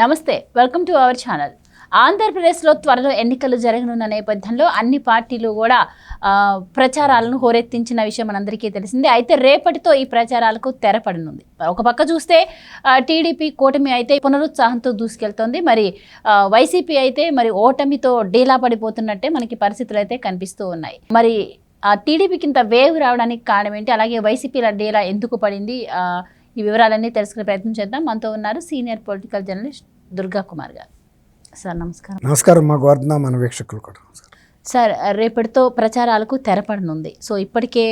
నమస్తే welcome to our channel. ఆంధ్రప్రదేశ్లో త్వరలో ఎన్నికలు జరగనున్న నేపథ్యంలో అన్ని పార్టీలు కూడా ప్రచారాలను హోరెత్తించిన విషయం మనందరికీ తెలిసిందే. అయితే రేపటితో ఈ ప్రచారాలకు తెరపడనుంది ఒక పక్క చూస్తే టీడీపీ కూటమి అయితే పునరుత్సాహంతో దూసుకెళ్తోంది. మరి వైసీపీ అయితే మరి ఓటమితో డీలా పడిపోతున్నట్టే మనకి పరిస్థితులు అయితే కనిపిస్తూ ఉన్నాయి. మరి ఆ టీడీపీకి ఇంత వేవ్ రావడానికి కారణం ఏంటి? అలాగే వైసీపీల డీలా ఎందుకు పడింది? ఈ వివరాలన్నీ తెలుసుకునే ప్రయత్నం చేద్దాం. మనతో ఉన్నారు senior political journalist Durga Kumar గారు. సార్ నమస్కారం. నమస్కారం. మా గోవర్ధన మన వీక్షకులు కూడా. సార్ రేపటితో ప్రచారాలకు తెరపడనుంది. సో ఇప్పటికే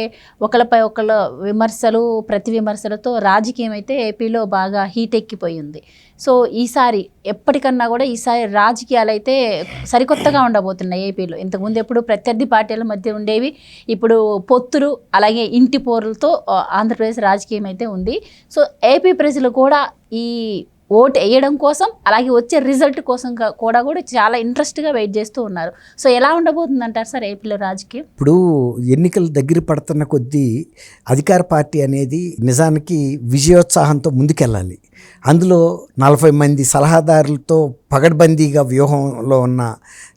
ఒకళ్ళపై ఒకళ్ళ విమర్శలు ప్రతి విమర్శలతో రాజకీయం అయితే ఏపీలో బాగా హీట్ ఎక్కిపోయింది సో ఈసారి ఎప్పటికన్నా కూడా ఈసారి రాజకీయాలు అయితే సరికొత్తగా ఉండబోతున్నాయి ఏపీలో. ఇంతకుముందు ఎప్పుడు ప్రత్యర్థి పార్టీల మధ్య ఉండేవి ఇప్పుడు పొత్తులు అలాగే ఇంటి పోరులతో ఆంధ్రప్రదేశ్ రాజకీయం అయితే ఉంది. సో ఏపీ ప్రజలు కూడా ఈ ఓటు వేయడం కోసం అలాగే వచ్చే రిజల్ట్ కోసం కూడా కూడా చాలా ఇంట్రెస్ట్గా వెయిట్ చేస్తూ ఉన్నారు. సో ఎలా ఉండబోతుంది అంటారు సార్ ఏపీలో రాజకీయం? ఇప్పుడు ఎన్నికలు దగ్గర పడుతున్న కొద్దీ అధికార పార్టీ అనేది నిజానికి విజయోత్సాహంతో ముందుకెళ్ళాలి. అందులో నలభై మంది సలహాదారులతో పగడ్బందీగా వ్యూహంలో ఉన్న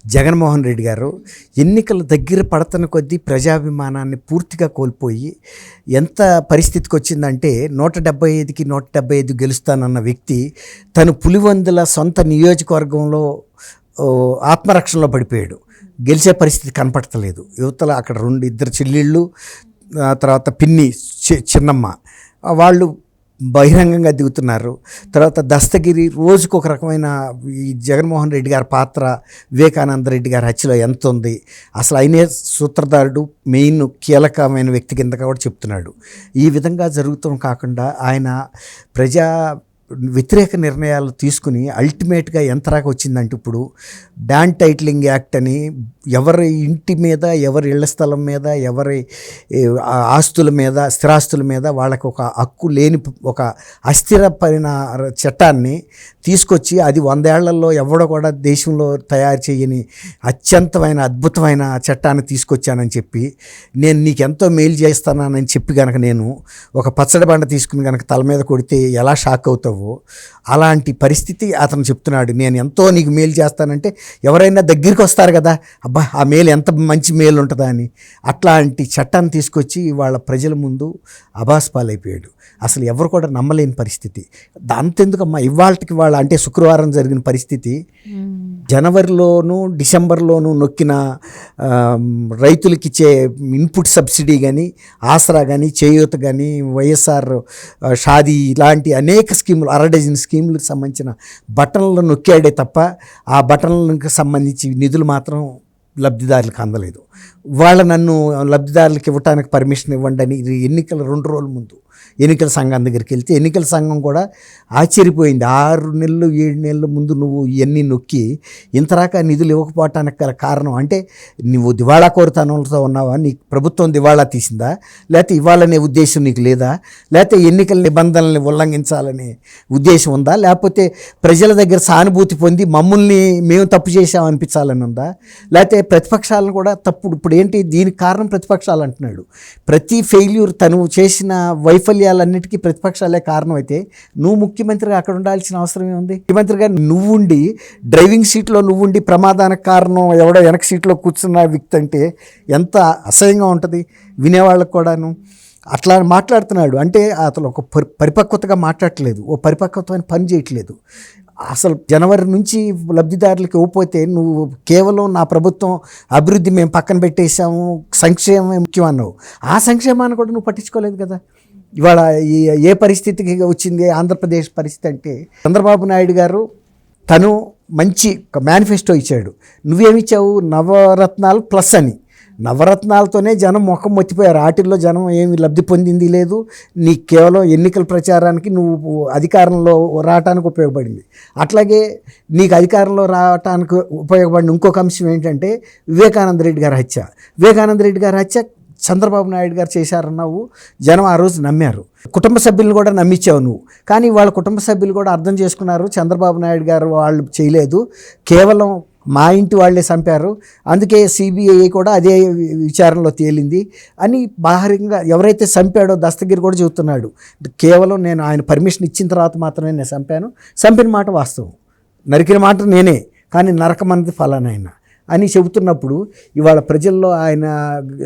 జగన్మోహన్ రెడ్డి గారు ఎన్నికలు దగ్గర పడుతున్న కొద్దీ ప్రజాభిమానాన్ని పూర్తిగా కోల్పోయి ఎంత పరిస్థితికి వచ్చిందంటే నూట డెబ్బై ఐదుకి నూట డెబ్బై ఐదు గెలుస్తానన్న వ్యక్తి తను పులివందుల సొంత నియోజకవర్గంలో ఆత్మరక్షణలో పడిపోయాడు. గెలిచే పరిస్థితి కనపడతలేదు. యువతల అక్కడ రెండు ఇద్దరు చెల్లెళ్ళు తర్వాత పిన్ని చి- చిన్నమ్మ. వాళ్ళు బహిరంగంగా దిగుతున్నారు. తర్వాత దస్తగిరి రోజుకు ఒక రకమైన ఈ జగన్మోహన్ రెడ్డి గారి పాత్ర వివేకానంద రెడ్డి గారి హత్యలో ఎంత ఉంది అసలు ఆయనే సూత్రధారుడు మెయిన్ కీలకమైన వ్యక్తి కింద కూడా చెప్తున్నాడు. ఈ విధంగా జరుగుతాం కాకుండా ఆయన ప్రజా వ్యతిరేక నిర్ణయాలు తీసుకుని అల్టిమేట్గా ఎంతరాకు వచ్చిందంటే ఇప్పుడు బ్యాండ్ టైటిలింగ్ యాక్ట్ అని ఎవరి ఇంటి మీద ఎవరి ఇళ్ళ స్థలం మీద ఎవరి ఆస్తుల మీద స్థిరాస్తుల మీద వాళ్ళకు ఒక హక్కు లేని ఒక అస్థిరపడిన చట్టాన్ని తీసుకొచ్చి అది వందేళ్ళలో ఎవడో కూడా దేశంలో తయారు చేయని అత్యంతమైన అద్భుతమైన చట్టాన్ని తీసుకొచ్చానని చెప్పి నేను నీకెంతో మేలు చేస్తానని చెప్పి కనుక నేను ఒక పచ్చడి బండ తీసుకుని కనుక తల మీద కొడితే ఎలా షాక్ అవుతావు? అలాంటి పరిస్థితి అతను చెప్తున్నాడు. నేను ఎంతో నీకు మేలు చేస్తానంటే ఎవరైనా దగ్గరికి వస్తారు కదా. అబ్బా ఆ మేలు ఎంత మంచి మేలు ఉంటుందా అని. అట్లాంటి చట్టాన్ని తీసుకొచ్చి వాళ్ళ ప్రజల ముందు అభాస్పాలైపోయాడు అసలు ఎవరు కూడా నమ్మలేని పరిస్థితి. అంతెందుకమ్మా ఇవాళకి వాళ్ళ అంటే శుక్రవారం జరిగిన పరిస్థితి. జనవరిలోనూ డిసెంబర్లోనూ నొక్కిన రైతులకిచ్చే రైతులకి ఇచ్చే ఇన్పుట్ సబ్సిడీ కానీ ఆసరా కానీ చేయూత కానీ వైఎస్ఆర్ షాదీ ఇలాంటి అనేక స్కీములు అరడజన్ స్కీములకు సంబంధించిన బటన్లు నొక్కాడే తప్ప ఆ బటన్లకు సంబంధించి నిధులు మాత్రం లబ్ధిదారులకు అందలేదు. వాళ్ళ నన్ను లబ్ధిదారులకు ఇవ్వటానికి పర్మిషన్ ఇవ్వండి అని ఎన్నికల రెండు రోజుల ముందు ఎన్నికల సంఘం దగ్గరికి వెళ్తే ఎన్నికల సంఘం కూడా ఆశ్చర్యపోయింది. ఆరు నెలలు ఏడు నెలల ముందు నువ్వు ఇవన్నీ నొక్కి ఇంతరాక నిధులు ఇవ్వకపోవటానికి గల కారణం అంటే నువ్వు దివాళా కోరితనంతో ఉన్నావా? నీకు ప్రభుత్వం దివాళా తీసిందా? లేకపోతే ఇవ్వాలనే ఉద్దేశం నీకు లేదా? లేకపోతే ఎన్నికల నిబంధనల్ని ఉల్లంఘించాలనే ఉద్దేశం ఉందా? లేకపోతే ప్రజల దగ్గర సానుభూతి పొంది మమ్మల్ని మేము తప్పు చేసాం అనిపించాలని ఉందా? లేకపోతే ప్రతిపక్షాలను కూడా తప్పుడు ఇప్పుడు ఏంటి దీనికి కారణం ప్రతిపక్షాలు అంటున్నాడు. ప్రతి ఫెయిల్యూర్ తను చేసిన వైఫల్యాలన్నిటికీ ప్రతిపక్షాలే కారణం అయితే నువ్వు ముఖ్యమంత్రిగా అక్కడ ఉండాల్సిన అవసరం ఏముంది? ముఖ్యమంత్రిగా నువ్వుండి డ్రైవింగ్ సీట్లో నువ్వుండి ప్రమాదానికి కారణం ఎవడో వెనక సీట్లో కూర్చున్న వ్యక్తి అంటే ఎంత అసహ్యంగా ఉంటుంది? వినేవాళ్ళకు కూడాను. అట్లా మాట్లాడుతున్నాడు. అంటే అతను ఒక పరి పరిపక్వతగా మాట్లాడట్లేదు. ఓ పరిపక్వతమైన పని చేయట్లేదు. అసలు జనవరి నుంచి లబ్ధిదారులకు ఇవ్వకపోతే నువ్వు కేవలం నా ప్రభుత్వం అభివృద్ధి మేము పక్కన పెట్టేశాము సంక్షేమమే ముఖ్యం అన్నావు. ఆ సంక్షేమాన్ని కూడా నువ్వు పట్టించుకోలేదు కదా? ఇవాళ ఈ ఏ పరిస్థితికి వచ్చింది ఆంధ్రప్రదేశ్ పరిస్థితి అంటే చంద్రబాబు నాయుడు గారు తను మంచి మేనిఫెస్టో ఇచ్చాడు. నువ్వేమిచ్చావు? నవరత్నాలు ప్లస్ అని. నవరత్నాలతోనే జనం ముఖం మర్చిపోయారు వాటిల్లో జనం ఏమి లబ్ధి పొందింది లేదు. నీ కేవలం ఎన్నికల ప్రచారానికి నువ్వు అధికారంలో రావటానికి ఉపయోగపడింది. అట్లాగే నీకు అధికారంలో రావటానికి ఉపయోగపడిన ఇంకొక అంశం ఏంటంటే వివేకానంద రెడ్డి గారి హత్య. వివేకానంద రెడ్డి గారి హత్య చంద్రబాబు నాయుడు గారు చేశారన్నావు జనం ఆ రోజు నమ్మారు. కుటుంబ సభ్యులను కూడా నమ్మించావు నువ్వు. కానీ వాళ్ళ కుటుంబ సభ్యులు కూడా అర్థం చేసుకున్నారు చంద్రబాబు నాయుడు గారు వాళ్ళు చేయలేదు. కేవలం మా ఇంటి వాళ్ళే చంపారు. అందుకే సిబిఐ కూడా అదే విచారణలో తేలింది అని బాహరంగా ఎవరైతే చంపాడో దస్తగిరి కూడా చెబుతున్నాడు. కేవలం నేను ఆయన పర్మిషన్ ఇచ్చిన తర్వాత మాత్రమే నేను చంపాను. చంపిన మాట వాస్తవం. నరికిన మాట నేనే. కానీ నరకమన్నది ఫలానాయన అని చెబుతున్నప్పుడు ఇవాళ ప్రజల్లో ఆయన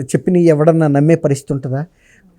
చెప్పిన ఎవడన్నా నమ్మే పరిస్థితి ఉంటుందా?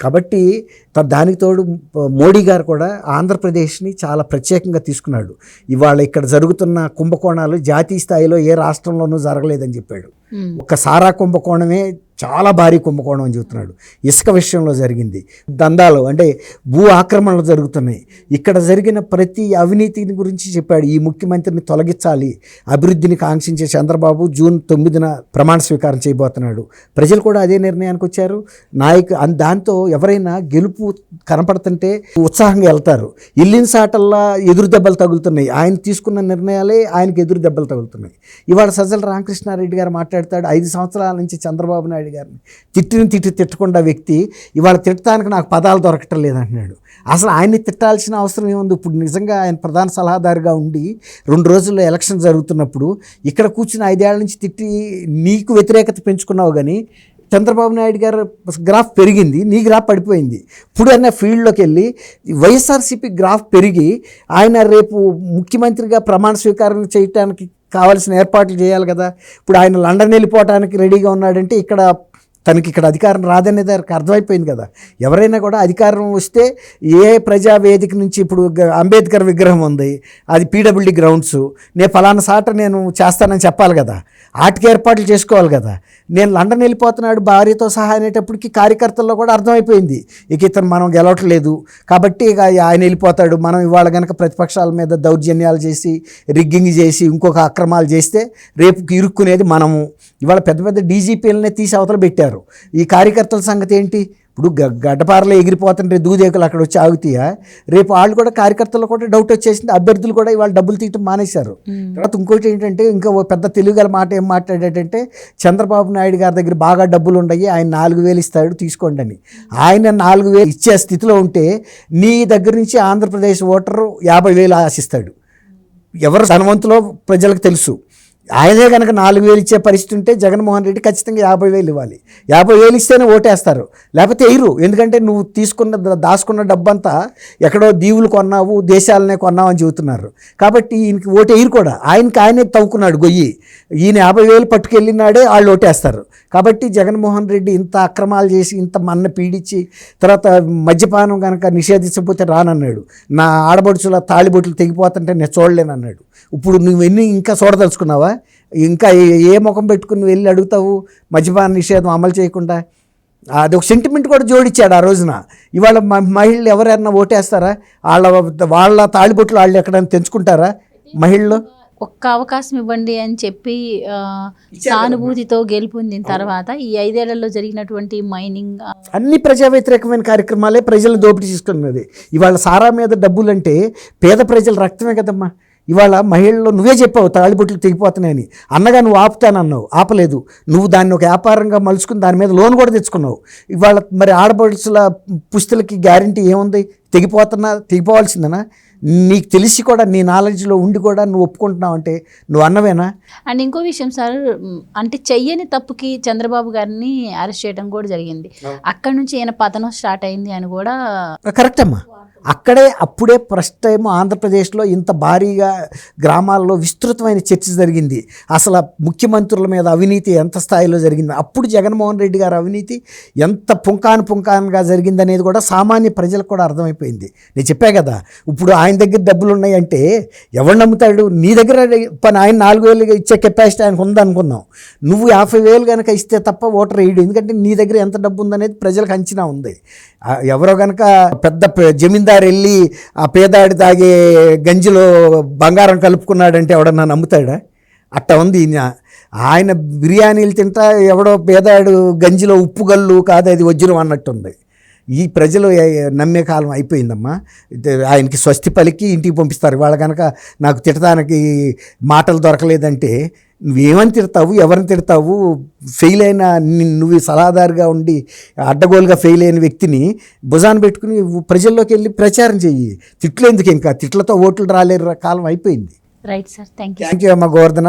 కాబట్టి త- దానికి తోడు మోడీ గారు కూడా ఆంధ్రప్రదేశ్ని చాలా ప్రత్యేకంగా తీసుకున్నాడు. ఇవాళ ఇక్కడ జరుగుతున్న కుంభకోణాలు జాతీయ స్థాయిలో ఏ రాష్ట్రంలోనూ జరగలేదని చెప్పాడు. ఒక సారా కుంభకోణమే చాలా భారీ కుంభకోణం అని చెబుతున్నాడు ఇసుక విషయంలో జరిగింది. దందాలు అంటే భూ ఆక్రమణలు జరుగుతున్నాయి. ఇక్కడ జరిగిన ప్రతి అవినీతిని గురించి చెప్పాడు. ఈ ముఖ్యమంత్రిని తొలగించాలి. అభివృద్ధిని కాంక్షించే చంద్రబాబు జూన్ తొమ్మిదిన ప్రమాణ స్వీకారం చేయబోతున్నాడు. ప్రజలు కూడా అదే నిర్ణయానికి వచ్చారు. నాయక దాంతో ఎవరైనా గెలుపు కనపడుతుంటే ఉత్సాహంగా వెళ్తారు. ఇల్లిన సాటల్లా ఎదురు దెబ్బలు తగులుతున్నాయి. ఆయన తీసుకున్న నిర్ణయాలే ఆయనకి ఎదురు దెబ్బలు తగులుతున్నాయి. ఇవాళ సజ్జల రామకృష్ణారెడ్డి గారు మాట్లాడతాడు. ఐదు సంవత్సరాల నుంచి చంద్రబాబు నాయుడు గారిని. తిట్టిన తిట్టి తిట్టకుండా వ్యక్తి ఇవాళ తిట్టడానికి నాకు పదాలు దొరకటం లేదంటున్నాడు. అసలు ఆయన్ని తిట్టాల్సిన అవసరం ఏముంది? ఇప్పుడు నిజంగా ఆయన ప్రధాన సలహాదారుగా ఉండి రెండు రోజుల్లో ఎలక్షన్ జరుగుతున్నప్పుడు ఇక్కడ కూర్చుని ఐదేళ్ళ నుంచి తిట్టి నీకు వ్యతిరేకత పెంచుకున్నావు కానీ చంద్రబాబు నాయుడు గారు గ్రాఫ్ పెరిగింది నీ గ్రాఫ్ పడిపోయింది. ఇప్పుడు అన్న ఫీల్డ్లోకి వెళ్ళి వైఎస్ఆర్సీపీ గ్రాఫ్ పెరిగి ఆయన రేపు ముఖ్యమంత్రిగా ప్రమాణ స్వీకారం చేయటానికి కావాల్సిన ఏర్పాట్లు చేయాలి కదా. ఇప్పుడు ఆయన లండన్ వెళ్ళిపోవటానికి రెడీగా ఉన్నాడంటే ఇక్కడ తనకి ఇక్కడ అధికారం రాదనేది దానికి అర్థమైపోయింది కదా. ఎవరైనా కూడా అధికారం వస్తే ఏ ప్రజా వేదిక నుంచి ఇప్పుడు గ- అంబేద్కర్ విగ్రహం ఉంది అది పీడబ్ల్యూడి గ్రౌండ్స్ నేను ఫలానా సాట నేను చేస్తానని చెప్పాలి కదా. ఆటకి ఏర్పాట్లు చేసుకోవాలి కదా. నేను లండన్ వెళ్ళిపోతున్నాడు భార్యతో సహా అనేటప్పటికి కార్యకర్తల్లో కూడా అర్థమైపోయింది. ఇక ఇతను మనం గెలవట్లేదు. కాబట్టి ఇక ఆయన వెళ్ళిపోతాడు. మనం ఇవాళ కనుక ప్రతిపక్షాల మీద దౌర్జన్యాలు చేసి రిగ్గింగ్ చేసి ఇంకొక అక్రమాలు చేస్తే రేపు ఇరుక్కునేది మనము. ఇవాళ పెద్ద పెద్ద డీజీపీలనే తీసి అవతల పెట్టారు. ఈ కార్యకర్తల సంగతి ఏంటి? ఇప్పుడు గ గడ్డపారలో ఎగిరిపోతుంటే దూదేకులు అక్కడ వచ్చి ఆగుతాయా? రేపు వాళ్ళు కూడా కార్యకర్తలు కూడా డౌట్ వచ్చేసింది. అభ్యర్థులు కూడా ఇవాళ డబ్బులు తీయటం మానేశారు. తర్వాత ఇంకోటి ఏంటంటే ఇంకా పెద్ద తెలుగు గల మాట ఏం మాట్లాడాడంటే చంద్రబాబు నాయుడు గారి దగ్గర బాగా డబ్బులు ఉన్నాయి ఆయన నాలుగు వేలు ఇస్తాడు తీసుకోండి అని. ఆయన నాలుగు వేలు ఇచ్చే స్థితిలో ఉంటే నీ దగ్గర నుంచి ఆంధ్రప్రదేశ్ ఓటరు యాభై వేలు ఆశిస్తాడు. ఎవరు ధనవంతులో ప్రజలకు తెలుసు. ఆయనే కనుక నాలుగు వేలు ఇచ్చే పరిస్థితి ఉంటే జగన్మోహన్ రెడ్డి ఖచ్చితంగా యాభై వేలు ఇవ్వాలి. యాభై వేలు ఇస్తేనే ఓటేస్తారు. లేకపోతే ఎయిరు ఎందుకంటే నువ్వు తీసుకున్న దాచుకున్న డబ్బంతా ఎక్కడో దీవులు కొన్నావు దేశాలనే కొన్నావు అని చెబుతున్నారు. కాబట్టి ఈయనకి ఓటు ఎయిరు కూడా. ఆయనకి ఆయనే తవ్వుకున్నాడు గొయ్యి. ఈయన యాభై వేలు పట్టుకెళ్ళినాడే వాళ్ళు ఓటేస్తారు. కాబట్టి జగన్మోహన్ రెడ్డి ఇంత అక్రమాలు చేసి ఇంత మన్న పీడించి తర్వాత మద్యపానం కనుక నిషేధించకపోతే రానన్నాడు. నా ఆడబడుచుల తాళిబొట్లు తెగిపోతుంటే నేను చూడలేనన్నాడు. ఇప్పుడు నువ్వు ఎన్ని ఇంకా చూడదలుచుకున్నావా? ఇంకా ఏ- ఏ ముఖం పెట్టుకుని వెళ్ళి అడుగుతావు? మద్యపాన నిషేధం అమలు చేయకుండా? అది ఒక సెంటిమెంట్ కూడా జోడించాడు ఆ రోజున. ఇవాళ మహిళలు ఎవరైనా ఓటేస్తారా? వాళ్ళ వాళ్ళ తాళిబొట్లు వాళ్ళు ఎక్కడైనా తెంచుకుంటారా? మహిళలు? ఒక్క అవకాశం ఇవ్వండి అని చెప్పి సానుభూతితో గెలుపొందిన తర్వాత ఈ ఐదేళ్ళలో జరిగినటువంటి మైనింగ్ అన్ని ప్రజా వ్యతిరేకమైన కార్యక్రమాలే ప్రజలను దోపిడీ చేసుకున్నది ఇవాళ సారా మీద డబ్బులంటే పేద ప్రజల రక్తమే కదమ్మా. ఇవాళ మహిళలు నువ్వే చెప్పావు తాళిబొట్లు తెగిపోతున్నాయని. అన్నగా నువ్వు ఆపుతానన్నావు ఆపలేదు. నువ్వు దాన్ని ఒక వ్యాపారంగా మలుచుకుని దాని మీద లోన్ కూడా తెచ్చుకున్నావు. ఇవాళ మరి ఆడపడుచుల పుస్తులకి గ్యారంటీ ఏముంది? తెగిపోతున్నా తెగిపోవాల్సిందేనా? నీకు తెలిసి కూడా నీ నాలెడ్జ్లో ఉండి కూడా నువ్వు ఒప్పుకుంటున్నావు అంటే నువ్వు అన్నవేనా? అండ్ ఇంకో విషయం సార్ అంటే చెయ్యని తప్పుకి చంద్రబాబు గారిని అరెస్ట్ చేయడం కూడా జరిగింది. అక్కడ నుంచి ఈయన పతనం స్టార్ట్ అయింది అని కూడా కరెక్ట్ అమ్మా అక్కడే అప్పుడే ఫస్ట్ టైం ఆంధ్రప్రదేశ్లో ఇంత భారీగా గ్రామాల్లో విస్తృతమైన చర్చ జరిగింది. అసలు ముఖ్యమంత్రుల మీద అవినీతి ఎంత స్థాయిలో జరిగింది? అప్పుడు జగన్మోహన్ రెడ్డి గారు అవినీతి ఎంత పుంకాను పుంకానుగా జరిగింది అనేది కూడా సామాన్య ప్రజలకు కూడా అర్థమైపోయింది. నేను చెప్పా కదా ఇప్పుడు ఆయన దగ్గర డబ్బులు ఉన్నాయంటే ఎవరు నమ్ముతాడు? నీ దగ్గర పని ఆయన నాలుగు వేలు ఇచ్చే కెపాసిటీ ఆయనకు ఉందనుకుందాం నువ్వు యాభై వేలు కనుక ఇస్తే తప్ప ఓటర్ వేయడు. ఎందుకంటే నీ దగ్గర ఎంత డబ్బు ఉందనేది ప్రజలకు అంచనా ఉంది. ఎవరో కనుక పెద్ద జమీందారు గారు వెళ్ళి ఆ పేదాడి తాగే గంజిలో బంగారం కలుపుకున్నాడంటే ఎవడన్నా నమ్ముతాడా? అట్ట ఉంది ఆయన బిర్యానీలు తింటా ఎవడో పేదాడు గంజిలో ఉప్పు గల్లు కాదు అది వజ్రం అన్నట్టుంది. ఈ ప్రజలు నమ్మే కాలం అయిపోయిందమ్మా. ఆయనకి స్వస్తి పలికి ఇంటికి పంపిస్తారు. వాళ్ళ కనుక నాకు తిట్టడానికి మాటలు దొరకలేదంటే నువ్వేమని తిడతావు? ఎవరిని తిడతావు? ఫెయిల్ అయిన నువ్వు సలహాదారుగా ఉండి అడ్డగోలుగా ఫెయిల్ అయిన వ్యక్తిని భుజాన్ని పెట్టుకుని ప్రజల్లోకి వెళ్ళి ప్రచారం చెయ్యి. తిట్లు ఎందుకు ఇంకా? తిట్లతో ఓట్లు రాలేరు. కాలం అయిపోయింది. Right sir thank you thank you అమ్మ గోవర్ధన.